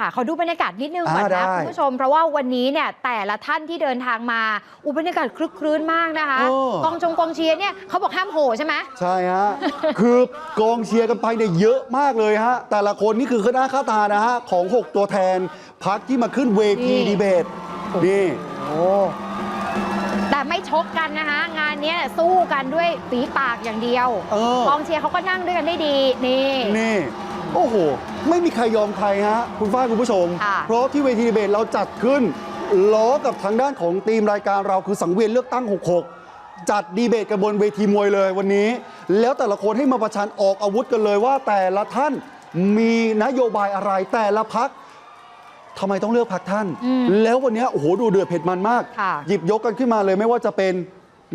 ค่ะขอดูบรรยากาศนิดนึงก่อนอ่าได้นะคุณผู้ชม เพราะว่าวันนี้เนี่ยแต่ละท่านที่เดินทางมาอุยบรรยากาศคลึกครื้นมากนะคะโอ้กองจงกองเชียร์เนี่ยเขาบอกห้ามโหใช่ไหมใช่ฮะ คือกองเชียร์กันไปเนี่ยเยอะมากเลยฮะ แต่ละคนนี่คือคณะข้าตานะฮะ ของ 6 ตัวแทนพักที่มาขึ้นเวทีนี่ดีเบตนี่โอ้แต่ไม่ชกกันนะคะงานเนี้ยสู้กันด้วยฝีปากอย่างเดียวเออกองเชียร์เขาก็นั่งด้วยกันได้ดีนี่นี่ โอ้โห ไม่มีใครยอมใครฮะคุณฝ้ายคุณผู้ชม ค่ะ เพราะที่เวทีดีเบตเราจัดขึ้น ล้อกับทางด้านของทีมรายการเราคือสังเวียนเลือกตั้ง 66 จัดดีเบตกันบนเวทีมวยเลยวันนี้ แล้วแต่ละคนให้มาประชันออกอาวุธกันเลยว่าแต่ละท่านมีนโยบายอะไรแต่ละพัก ทำไมต้องเลือกพักท่านอืมแล้ววันนี้โอ้โหดูเดือดเผ็ดมันมาก ค่ะหยิบยกกันขึ้นมาเลยไม่ว่าจะเป็น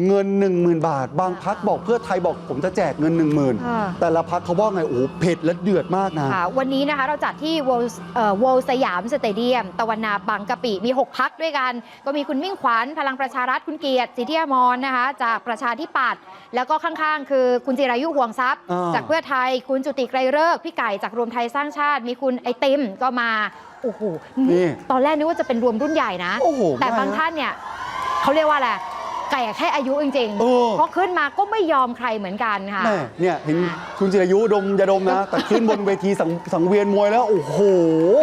เงิน 1 0,000 บาท บางพักบอกเพื่อไทยบอกผมจะแจกเงิน 1 0,000อ่าแต่ละพักเขาว่าไง โอ้โหเผ็ดและเดือดมากนะ ค่ะ วันนี้นะคะเราจัดที่ World เอ่อ World สยามสเตเดียม ตะวันนาบางกะปิมี 6 พักด้วยกัน ก็มีคุณมิ่งขวัญพลังประชารัฐคุณเกียรติสิทธิอมรนะคะ จากประชาธิปัตย์แล้วก็ข้างๆ คือคุณจิรายุห่วงทรัพย์ อ่า จากเพื่อไทยคุณจุติไกรเลิกษ์พี่ไก่จากรวมไทยสร้างชาติ มีคุณไอติมก็มาโอ้โหนี่ตอนแรกนึกว่าจะเป็นรวมรุ่นใหญ่นะ โอ้โหแต่ไม่บางท่านเนี่ยเขาเรียกว่าอะไร ไก่แค่อายุจริงเออๆเพราะขึ้นมาก็ไม่ยอมใครเหมือนกันค่ะ แม่เนี่ยเห็นคุณจิรายุดมยาดมนะ แต่ขึ้นบนเวทีสังสังเวียนมวยแล้วโอ้โห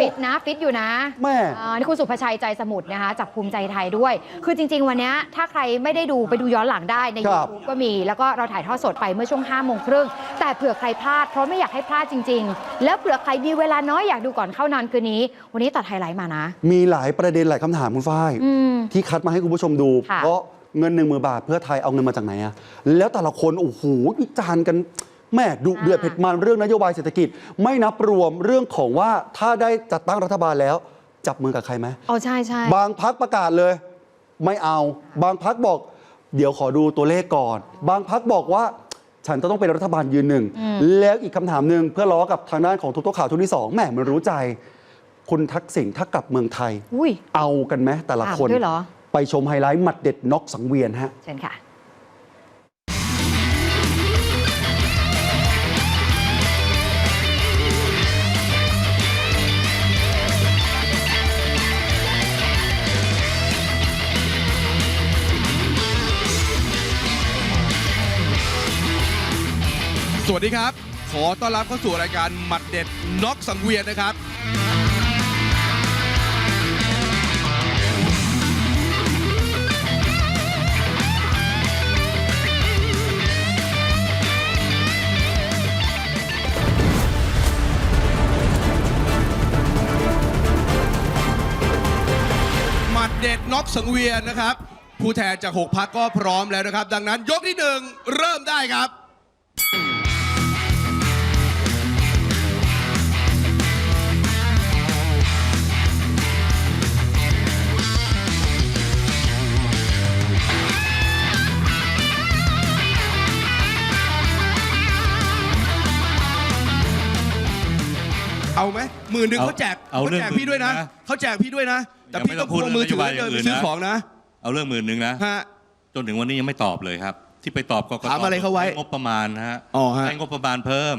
ฟิตนะฟิตอยู่นะแม่อ่านี่คุณสุภชัยใจสมุทรนะคะจากภูมิใจไทยด้วย คือจริง ๆ วันเนี้ยถ้าใครไม่ได้ดูไปดูย้อนหลังได้ใน ครัยูบทูบก็มีแล้วก็เราถ่ายทอดสดไปเมื่อช่วง5้าโมงครึ่งแต่เผื่อใครพลาดเพราะไม่อยากให้พลาดจริง ๆ แล้วเผื่อใครมีเวลาน้อยอยากดูก่อนเข้านอนคืนนี้ วันนี้ตัดไฮไลท์มานะ มีหลายประเด็นหลายคำถามคุณฝ้าย อืม ที่คัดมาให้คุณผู้ชมดู ค่ะเพราะ เงินหนึ่งมือบาท เพื่อไทยเอาเงินมาจากไหนอะแล้วแต่ละคนโอ้โหวิจารณ์กันแม่ดุเดือดเผ็ดมันเรื่องนโยบายเศรษฐกิจ ไม่นับรวมเรื่องของว่าถ้าได้จัดตั้งรัฐบาลแล้ว จับมือกับใครไหมอ๋อใช่ใช่บางพักประกาศเลย ไม่เอา บางพักบอก เดี๋ยวขอดูตัวเลขก่อน บางพักบอกว่าฉันจะต้องเป็นรัฐบาลยืนหนึ่ง แล้วอีกคำถามหนึ่งเพื่อล้อกับทางด้านของทุกตัวข่าวทุกที่สองแหมมันรู้ใจ คุณทักษิณถ้ากลับเมืองไทยอุ้ยเอากันไหมแต่ละถามคนด้วยเหรอ ไปชมไฮไลท์หมัดเด็ดน็อกสังเวียนฮะเชิญค่ะสวัสดีครับ ขอต้อนรับเข้าสู่รายการหมัดเด็ดน็อกสังเวียนนะครับ สังเวียนนะครับ ผู้แทนจาก 6พักก็พร้อมแล้วนะครับ ดังนั้นยกที่หนึ่งเริ่มได้ครับเอาไหม หมื่นหนึ่งเอาเขาแจกเอาเขาเรื่องแจกพี่ด้วยนะหมื่นนะเขาแจกพี่ด้วยนะ แต่ยังพี่ไม่ต้ต้อองงพูดพกมือถือเรื่องนโยบายเดินไปอย่างอื่นซื้อนะของนะเอาเรื่องหมื่นหนึ่งนะ ฮะ จนถึงวันนี้ยังไม่ตอบเลยครับ ที่ไปตอบกกตถามอะไรเขาไว้ใช้งบประมาณนะฮะอ๋อฮะใช้งบประมาณเพิ่ม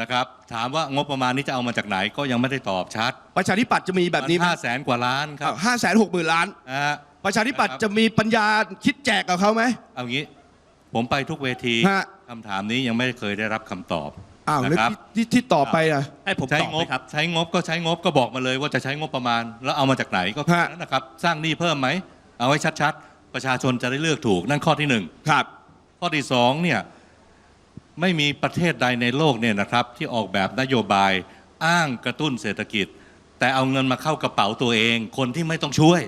นะครับ ถามว่างบประมาณนี้จะเอามาจากไหนก็ยังไม่ได้ตอบชัดประชาธิปัตย์จะมีแบบนี้ไหมห้าแสนกว่าล้านครับห้าแสนหกหมื่นล้าน นะฮะ ประชาธิปัตย์นคจะบมีปัญญาคิดแจกกับเขาไหม เอางี้ผมไปทุกเวทีฮะ คำถามนี้ยังไม่เคยได้รับคำตอบ อ้าวนะแล้วครับ ที่ที่ที่ต่อไปอะ ให้ผมใช้ตอบงไหมบครับ ใช้งบก็ใช้งบก็บอกมาเลยว่าจะใช้งบประมาณ แล้วเอามาจากไหนก็แค่ฮะ นั้นนะครับ สร้างหนี้เพิ่มไหม เอาไว้ชัดๆ ประชาชนจะได้เลือกถูกนั่นข้อที่หนึ่ง ครับ ข้อที่สองเนี่ยไม่มีประเทศใดในโลกเนี่ยนะครับ ที่ออกแบบนโยบายอ้างกระตุ้นเศรษฐกิจ แต่เอาเงินมาเข้ากระเป๋าตัวเอง คนที่ไม่ต้องช่วย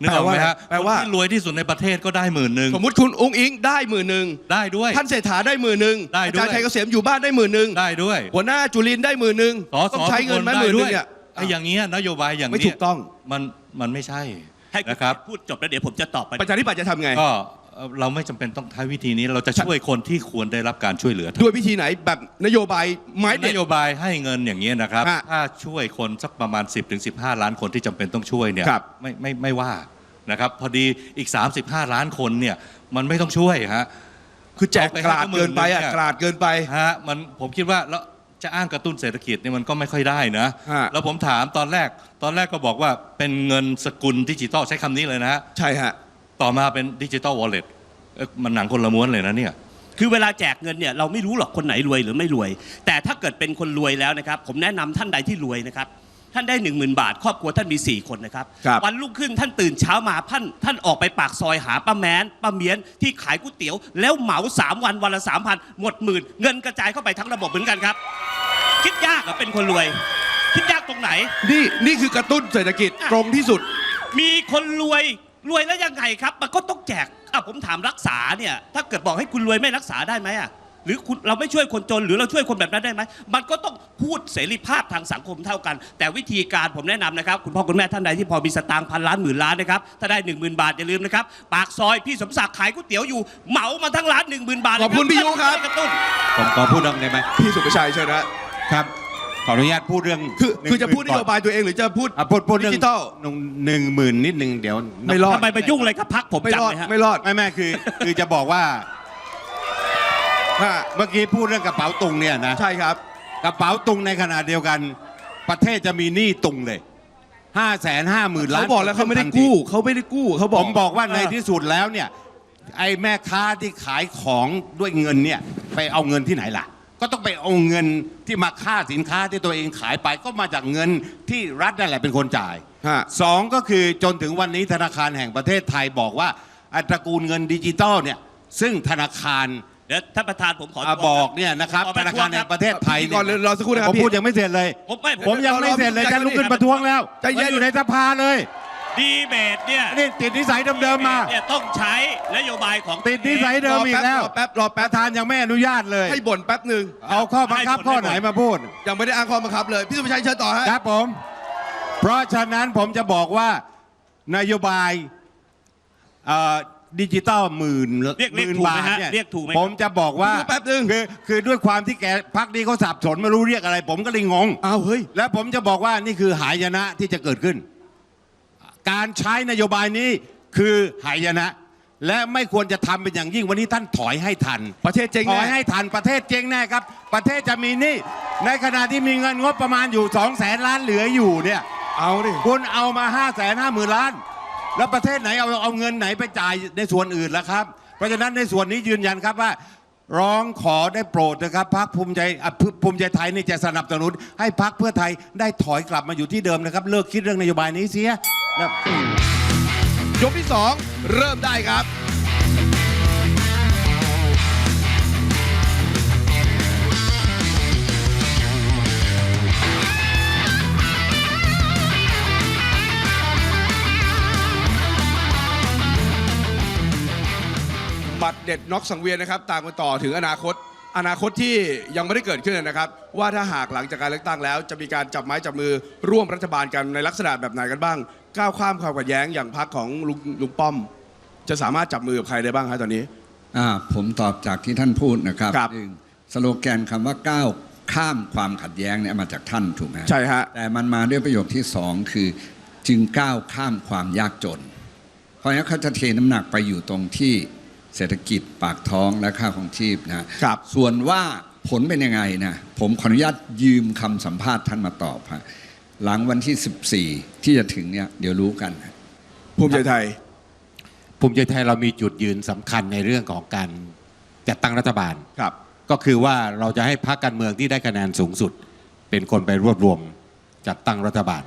นึกออกไหมฮะแปลว่า คนที่รวยที่สุดในประเทศก็ได้หมื่นหนึ่งสมมติคุณอุ้งอิงได้หมื่นหนึ่งได้ด้วย ท่านเศรษฐาได้หมื่นหนึ่งได้ด้วย อาจารย์ชัยเกษมอยู่บ้านได้หมื่นหนึ่งได้ด้วยหัวหน้าจุลินได้หมื่นหนึ่งสอสต้องอใช้เงินไหมหทุกคมื่นหด้นึ่วงเนี่ย ไอ้อย่างเงี้ยนโยบายอย่างไม่เนี้ถูกต้อง มันมันไม่ใช่ให้คุณนะครับ พูดจบแล้วเดี๋ยวผมจะตอบไปประชาธิปัตย์จะทำไง ก็ เอ่อเราไม่จำเป็นต้องใช้วิธีนี้ เราจะช่วยคนที่ควรได้รับการช่วยเหลือด้วยวิธีไหนแบบนโยบายไม้นเด็ด โยบายให้เงินอย่างนี้ยนะครับ ฮะถ้าช่วยคนสักประมาณ 10-15ถึงล้านคนที่จำเป็นต้องช่วยเนี่ยครับ ไม่ไม่ไม่ว่านะครับ พอดีอีก 35 ล้านคนเนี่ยมันไม่ต้องช่วยฮะ คือแจกเอาไปกราดให้เขาหมื่เกินนไปอะหนึ่งเนี่ยกราดเกินไป ฮะมันผมคิดว่าแล้วจะอ้างกระตุ้นเศรษฐกิจเนี่ยมันก็ไม่ค่อยได้นะ ฮะ แล้วผมถามตอนแรกตอนแรกก็บอกว่าเป็นเงินสกุลดิจิตอลใช้คำนี้เลยนะฮะ ใช่ฮะ ต่อมาเป็นดิจิตอลวอลเล็ตมันหนังคนละม้วนเลยนะเนี่ย คือเวลาแจกเงินเนี่ยเราไม่รู้หรอกคนไหนรวยหรือไม่รวย แต่ถ้าเกิดเป็นคนรวยแล้วนะครับ ผมแนะนำท่านใดที่รวยนะครับ ท่านได้ 1 0,000 บาท ครอบครัวท่านมี 4 คนนะครับครับวันรุ่งขึ้นท่านตื่นเช้ามาท่านท่านออกไปปากซอยหาป้าแมนป้าเมียนที่ขายก๋วยเตี๋ยว แล้วเหมา 3 วันวันละ3,000หมดหมื่นเงินกระจายเข้าไปทั้งระบบเหมือนกันครับ คิดยากเหรอเป็นคนรวย คิดยากตรงไหน นี่นี่คือกระตุ้นเศรษฐกิจตรงที่สุด มีคนรวย รวยแล้วยังไงครับ มันก็ต้องแจกอะผมถามรักษาเนี่ย ถ้าเกิดบอกให้คุณรวยไม่รักษาได้ไหมอะหรือคุณเราไม่ช่วยคนจนหรือเราช่วยคนแบบนั้นได้ไหม มันก็ต้องพูดเสรีภาพทางสังคมเท่ากัน แต่วิธีการผมแนะนำนะครับ คุณพ่อคุณแม่ท่านใดที่พอมีสตางค์พันล้านหมื่นล้านนะครับ ถ้าได้ 1 0,000 บาท อย่าลืมนะครับ ปากซอยพี่สมศักดิ์ขายก๋วยเตี๋ยวอยู่ เหมามาทั้งร้าน1 0,000 บาทเลยขอบคุณพี่ยุครับ กระตุ้น ผมขอพูดเรื่องได้ไหมพี่สุภชัยเชิญนะครับข ออนุญาตพูดเรื่องคือคือหจะงหมื่พูดนโยบายตัวเองหรือจะพูด อะพูดพูดเรื่องดิจิทัลหนึ่งหนึ่งหมื่นนิดนึงเดี๋ยวไม่รอด ทำไมไปยุ่งอะไรกับพักผมไม่จังรอดเลยฮะ ไม่รอดไม่ไม่คือ คือจะบอกว่าฮะเมื่อกี้พูดเรื่องกระเป๋าตุงเนี่ยนะ ใช่ครับ กระเป๋าตุงในขณะเดียวกัน ประเทศจะมีหนี้ตุงเลยห้าแสนห้าหมื่นล้านเขาบอกแล้วเขาไม่ได้กู้เขาไม่ได้กู้เขาบผอก มบอกว่าในที่สุดแล้วเนี่ย ไอ้แม่ค้าที่ขายของด้วยเงินเนี่ย ไปเอาเงินที่ไหนล่ะ ก็ต้องไปเอาเงินที่มาค่าสินค้าที่ตัวเองขายไปก็มาจากเงินที่รัฐนั่นแหละเป็นคนจ่ายฮะ สองก็คือจนถึงวันนี้ธนาคารแห่งประเทศไทยบอกว่าไอ้ตระกูลเงินดิจิตอลเนี่ยซึ่งธนาคารเดี๋ยวท่านประธานผมขออะบอกเนี่ยนะครับขอปธนาคารแห่งประเทศไทยก่อนเลยรอสักครู่นะครับผมพี่ พูดยังไม่เสร็จเลย ผมไม่ผมยังไม่เสร็จเลยจะลุกขึ้นประท้วงแล้วใจเย็น มันอยู่ในสภาเลย ดีเบตเนี่ยนี่ติดนิสัยเดิมๆมา เนี่ยต้องใช้นโยบายของติดนิสัยเดิมอีกแล้วรอแป๊บรอปแป๊บระธานยังไม่อนุญาตเลย ให้บ่นแป๊บหนึ่งเอาข้อบังคับข้อไหนมาพูด ยังไม่ได้อ้างข้อบังคับเลยพี่สุภชัยเชิญต่อฮะครับผม เพราะฉะนั้นผมจะบอกว่านโยบายเอ่อดิจิตอลหมื่นเรียกหเรียกมื่นถูกไหมบาทฮะเนี่ยเรียกถูกไหม ผมจะบอกว่าดูแป๊บนึงคือคือด้วยความที่แกพักนี้เขาสับสนไม่รู้เรียกอะไร ผมก็เลยงง อ้าวเฮ้ย แล้วผมจะบอกว่านี่คือหายนะที่จะเกิดขึ้น การใช้นโยบายนี้คือหายนะ และไม่ควรจะทำเป็นอย่างยิ่งวันนี้ท่านถอยให้ทัน ประเทศเจ๊งถอยแน่ให้ทันประเทศเจ๊งแน่ครับ ประเทศจะมีหนี้ในขณะที่มีเงินงบประมาณอยู่ 2 0 0แสนล้านเหลืออยู่เนี่ยเอาดิ คุณเอามา5้าแสนห้าหมื่นล้าน แล้วประเทศไหนเอาเอาเงินไหนไปจ่ายในส่วนอื่นล่ะครับ เพราะฉะนั้นในส่วนนี้ยืนยันครับว่า ร้องขอได้โปรดนะครับพักภูมิใจอะภูภูมิใจไทยนี่จะสนับสนุนให้พักเพื่อไทยได้ถอยกลับมาอยู่ที่เดิมนะครับ เลิกคิดเรื่องนโยบายนี้เสีย นะยกที่สองเริ่มได้ครับ บัตรเด็ดน็อกสังเวียนนะครับ ตามกันต่อถึงอนาคต อนาคตที่ยังไม่ได้เกิดขึ้นนะครับ ว่าถ้าหากหลังจากการเลือกตั้งแล้ว จะมีการจับไม้จับมือร่วมรัฐบาลกันในลักษณะแบบไหนกันบ้าง ก้าวข้ามความขัดแย้งอย่างพรรคของลุงลุงป้อม จะสามารถจับมือกับใครได้บ้างครับตอนนี้ อ่าผมตอบจากที่ท่านพูดนะครับครับ หนึ่งสโลแกนคำว่าก้าวข้ามความขัดแย้งเนี่ยมาจากท่านถูกไหมใช่ฮะ แต่มันมาด้วยประโยคที่สองคือจึงก้าวข้ามความยากจน เพราะฉะนั้นเขาจะเทน้ำหนักไปอยู่ตรงที่เศรษฐกิจปากท้องและค่าของชีพนะครับ ส่วนว่าผลเป็นยังไงนะผมขออนุญาตยืมคำสัมภาษณ์ท่านมาตอบฮะ หลังวันที่ 14 ที่จะถึงเนี่ยเดี๋ยวรู้กันฮะภูมิใจไทย ภูมิใจไทยเรามีจุดยืนสำคัญในเรื่องของการจัดตั้งรัฐบาล ครับ ก็คือว่าเราจะให้พรรคการเมืองที่ได้คะแนนสูงสุด เป็นคนไปรวบรวมจัดตั้งรัฐบาล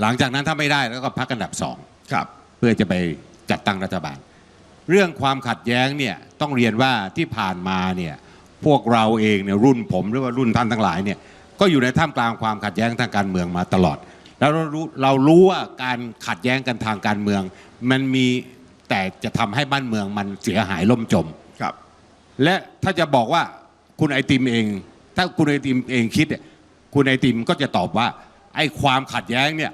หลังจากนั้นถ้าไม่ได้แล้วก็พรรคอันดับสอง ครับ เพื่อจะไปจัดตั้งรัฐบาล เรื่องความขัดแย้งเนี่ยต้องเรียนว่าที่ผ่านมาเนี่ยพวกเราเองเนี่ยรุ่นผมหรือว่ารุ่นท่านทั้งหลายเนี่ย ก็อยู่ในท่ามกลางความขัดแย้งทางการเมืองมาตลอด แล้วเรารู้เรารู้ว่าการขัดแย้งกันทางการเมือง มันมีแต่จะทำให้บ้านเมืองมันเสียหายล่มจมครับ และถ้าจะบอกว่าคุณไอติมเอง ถ้าคุณไอติมเองคิดเนี่ยคุณไอติมก็จะตอบว่าไอ้ความขัดแย้งเนี่ย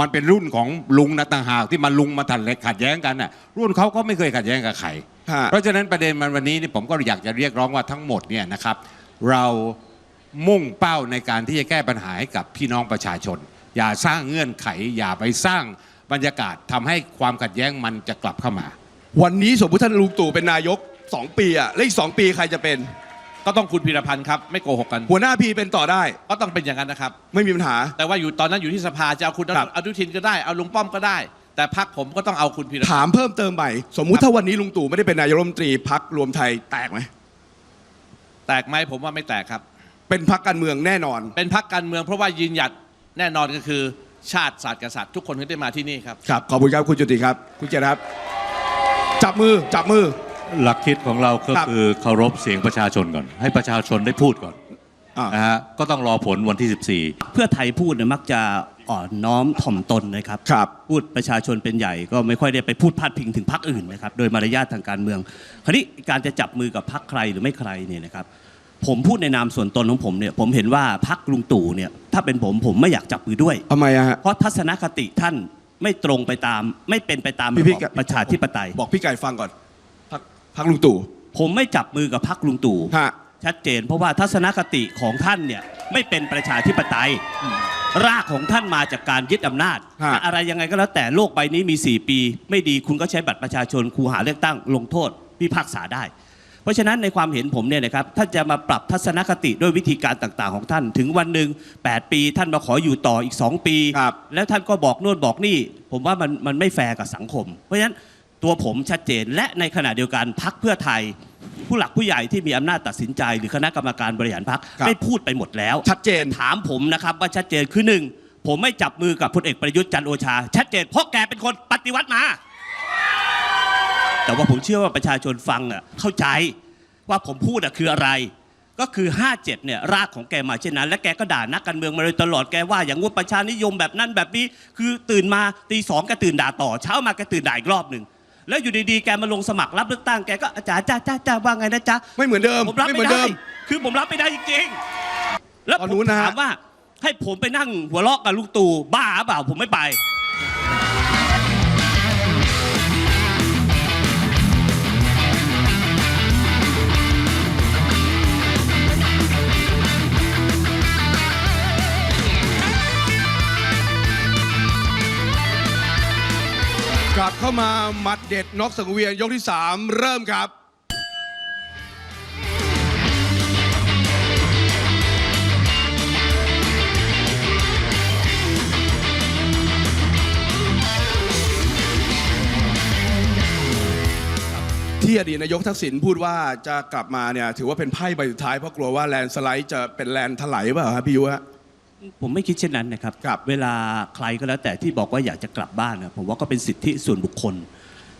มันเป็นรุ่นของลุงนะต่างหากที่มาลุงมาถัดขัดแย้งกันน่ะรุ่นเขาก็ไม่เคยขัดแย้งกับใครฮะเพราะฉะนั้นประเด็นมันวันนี้นี่ผมก็อยากจะเรียกร้องว่าทั้งหมดเนี่ยนะครับ เรา มุ่งเป้าในการที่จะแก้ปัญหาให้กับพี่น้องประชาชน อย่าสร้างเงื่อนไข อย่าไปสร้างบรรยากาศทำให้ความขัดแย้งมันจะกลับเข้ามา วันนี้สมมติท่านลุงตู่เป็นนายก 2 ปีอะแล้วอีก2ปีใครจะเป็น ก็ต้องคุณพีรพันธ์ครับไม่โกหกกันหัวหน้าพีเป็นต่อได้ ก็ต้องเป็นอย่างนั้นนะครับ ไม่มีปัญหา แต่ว่าอยู่ตอนนั้นอยู่ที่สภาจะเอาคุณครับอนุทินก็ได้เอาลุงป้อมก็ได้ แต่พักผมก็ต้องเอาคุณพีรพันธ์ถามเพิ่มเติมใหม่สมมุติถ้าวันนี้ลุงตู่ไม่ได้เป็นนายกรัฐมนตรีพักรวมไทยแตกไหมแตกไหมผมว่าไม่แตกครับ เป็นพักการเมืองแน่นอน เป็นพักการเมืองเพราะว่ายืนหยัดแน่นอนก็คือชาติศาสตร์กษัตริย์ทุกคนที่ได้มาที่นี่ครับ ครับขอบคุณครับคุณจุติครับ คุณเจยรติครับ จับมือจับมือ หลักคิดของเราก็ครับ คือเคารพเสียงประชาชนก่อน ให้ประชาชนได้พูดก่อนอ่า นะฮะก็ต้องรอผลวันที่ 14 เพื่อไทยพูดเนี่ยมักจะอ่อนน้อมถ่อมตนนะครับ ครับพูดประชาชนเป็นใหญ่ก็ไม่ค่อยได้ไปพูดพาดพิงถึงพรรคอื่นนะครับ โดยมารยาททางการเมือง คราวนี้การจะจับมือกับพรรคใครหรือไม่ใครเนี่ยนะครับ ผมพูดในนามส่วนตนของผมเนี่ยผมเห็นว่าพรรคลุงตู่เนี่ยถ้าเป็นผมผมไม่อยากจับมือด้วย ทำไมอะฮะ เพราะทัศนคติท่านไม่ตรงไปตาม ไม่เป็นไปตามพี่ระพี่บอบประชาธิปไตย บอกพี่ไก่ฟังก่อนพักพักลุงตู่ผมไม่จับมือกับพรรคลุงตู่ ฮะ ชัดเจนเพราะว่าทัศนคติของท่านเนี่ยไม่เป็นประชาธิปไตย รากของท่านมาจากการยึดอำนาจฮะอะไรยังไงก็แล้วแต่โลกใบนี้มี 4 ปี ไม่ดีคุณก็ใช้บัตรประชาชนครูหาเลือกตั้งลงโทษพิพากษาได้ เพราะฉะนั้นในความเห็นผมเนี่ยนะครับถ้าจะมาปรับทัศนคติด้วยวิธีการต่างๆ ของท่าน ถึงวันหนึ่ง8 ปี ท่านมาขออยู่ต่ออีก 2 ปี ครับแล้วท่านก็บอกโน่นบอกนี่ ผมว่ามันมันไม่แฟร์กับสังคม เพราะฉะนั้นตัวผมชัดเจนและในขณะเดียวกันพักเพื่อไทย ผู้หลักผู้ใหญ่ที่มีอำนาจตัดสินใจ หรือคณะกรรมการบริหารพักครับ ได้พูดไปหมดแล้ว ชัดเจน ถามผมนะครับว่าชัดเจนคือหนึ่งผมไม่จับมือกับพลเอกประยุทธ์จันทร์โอชา ชัดเจนเพราะแกเป็นคนปฏิวัติมา แต่ว่าผมเชื่อว่าประชาชนฟังอะเข้าใจว่าผมพูดอะคืออะไร ก็คือ 57เนี่ยรากของแกมาเช่นนั้น และแกก็ด่านักการเมืองมาโดยตลอดแกว่าอย่างว่าประชานิยมแบบนั้นแบบนี้ คือตื่นมาตีสองแกตื่นด่าต่อ เช้ามาแกตื่นด่าอีกรอบหนึ่งแล้วอยู่ดีๆ แกมาลงสมัครรับเลือกตั้งแกก็อาจารย์จ้าจ้าจ้าว่าไงนะจ๊ะไม่เหมือนเดิมผมรับไม่เหมืไม่อนเดิได้ม คือผมรับไม่ได้จริงๆแล้วตอนผนู้มนนะฮะ ถามว่าให้ผมไปนั่งหัวเราะกับลุงตู่บ้าเปล่าผมไม่ไป กลับเข้ามาหมัดเด็ดน็อกสังเวียนยกที่ 3 เริ่มครับ ที่อดีตนายกทักษิณพูดว่าจะกลับมาเนี่ย ถือว่าเป็นไพ่ใบสุดท้ายเพราะกลัวว่าแลนสไลด์จะเป็นแลนถลายเปล่าครับพี่ยุฮะ ผมไม่คิดเช่นนั้นนะครับครับ เวลาใครก็แล้วแต่ที่บอกว่าอยากจะกลับบ้านนะผมว่าก็เป็นสิทธิส่วนบุคคล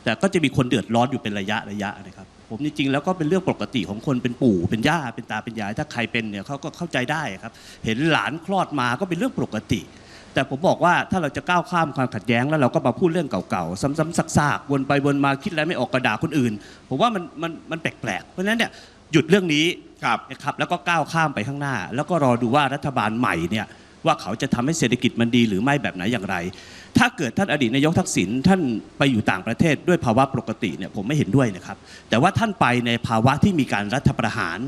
แต่ก็จะมีคนเดือดร้อนอยู่เป็นระยะระยะนะครับ ผมจริงๆแล้วก็เป็นเรื่องปกติของคนเป็นปู่เป็นย่าเป็นตาเป็นยายถ้าใครเป็นเนี่ยเขาก็เข้าใจได้ครับ เห็นหลานคลอดมาก็เป็นเรื่องปกติ แต่ผมบอกว่าถ้าเราจะก้าวข้ามความขัดแย้งแล้วเราก็มาพูดเรื่องเก่าๆซ้ำๆซากๆวนไปวนมาคิดอะไรไม่ออกกระดาคนอื่น ผมว่ามันมันมันแปลกๆเพราะฉะนั้นเนี่ย หยุดเรื่องนี้ครับนะครับแล้วก็ก้าวข้ามไปข้างหน้า แล้วก็รอดูว่ารัฐบาลใหม่เนี่ยว่าเขาจะทำให้เศรษฐกิจมันดีหรือไม่แบบไหนอย่างไร ถ้าเกิดท่านอดีตนายกทักษิณท่านไปอยู่ต่างประเทศด้วยภาวะปกติเนี่ยผมไม่เห็นด้วยนะครับ แต่ว่าท่านไปในภาวะที่มีการรัฐประหาร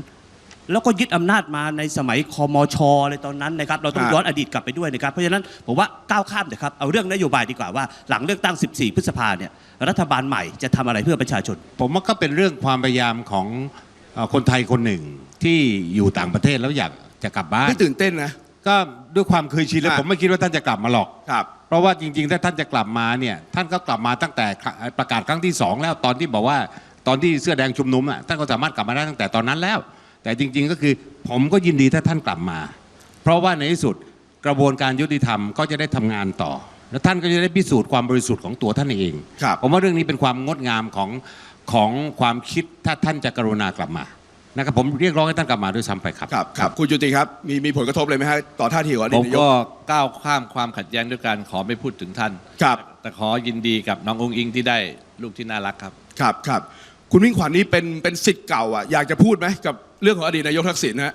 แล้วก็ยึดอำนาจมาในสมัยคอมชเลยตอนนั้นนะครับ เราต้องอ่าย้อนอดีตกลับไปด้วยนะครับ เพราะฉะนั้นผมว่าก้าวข้ามนะครับเอาเรื่องนโยบายดีกว่าว่าหลังเลือกตั้ง 14 พฤษภาเนี่ยรัฐบาลใหม่จะทำอะไรเพื่อประชาชน ผมว่าก็เป็นเรื่องความพยายามของ เอ่อคนไทยคนหนึ่งที่อยู่ต่างประเทศแล้วอยากจะกลับบ้านไม่ตื่นเต้นนะ ก็ด้วยความเคยชินแล้วอะ ผมไม่คิดว่าท่านจะกลับมาหรอก ครับ เพราะว่าจริงๆ ถ้าท่านจะกลับมาเนี่ยท่านก็กลับมาตั้งแต่ประกาศครั้งที่สองแล้วตอนที่บอกว่าตอนที่เสื้อแดงชุมนุมอะท่านก็สามารถกลับมาได้ตั้งแต่ตอนนั้นแล้ว แต่จริง ๆ ก็คือผมก็ยินดีถ้าท่านกลับมา เพราะว่าในที่สุดกระบวนการยุติธรรมก็จะได้ทำงานต่อ แล้วท่านก็จะได้พิสูจน์ความบริสุทธิ์ของตัวท่านเอง ครับ ผมว่าเรื่องนี้เป็นความงดงามของ ของความคิดถ้าท่านจะกรุณากลับมานะครับผมเรียกร้องให้ท่านกลับมาด้วยซ้ำไปครับครับครับคุณจุติครับมีมีผลกระทบเลยไหมฮะต่อท่าทีของอดีผตมนายกก็ก้าวข้ามความขัดแย้งด้วยการขอไม่พูดถึงท่าน ครับแต่ขอยินดีกับน้ององอิงที่ได้ลูกที่น่ารักครับ ครับครับคุณมิ่งขวัญนี่เป็นเป็นสิทธิ์เก่าอะอยากจะพูดไหมกับเรื่องของอดีตนายกทักษิณฮะ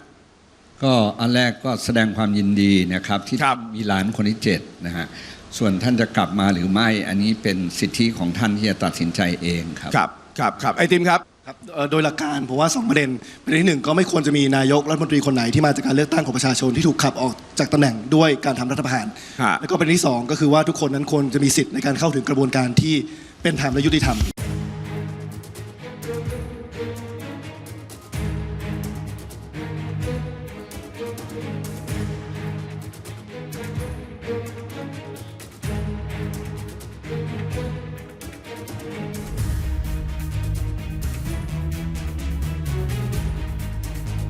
ก็อันแรกก็แสดงความยินดีนะครับที่ครับ มีหลานคนที่เจ็ดนะฮะส่วนท่านจะกลับมาหรือไม่อันนี้เป็นสิทธิของท่านที่จะตัดสินใจเองครับ ครับ ครับครับไอติมครับครับเอ่อโดยหลักการผมว่าสองประเด็นประเด็นที่หนึ่งก็ไม่ควรจะมีนายกรัฐมนตรีคนไหนที่มาจากการเลือกตั้งของประชาชนที่ถูกขับออกจากตำแหน่งด้วยการทำรัฐประหาร ฮะ แล้วก็ประเด็นที่สองก็คือว่าทุกคนนั้นควรจะมีสิทธิ์ในการเข้าถึงกระบวนการที่เป็นธรรมและยุติธรรม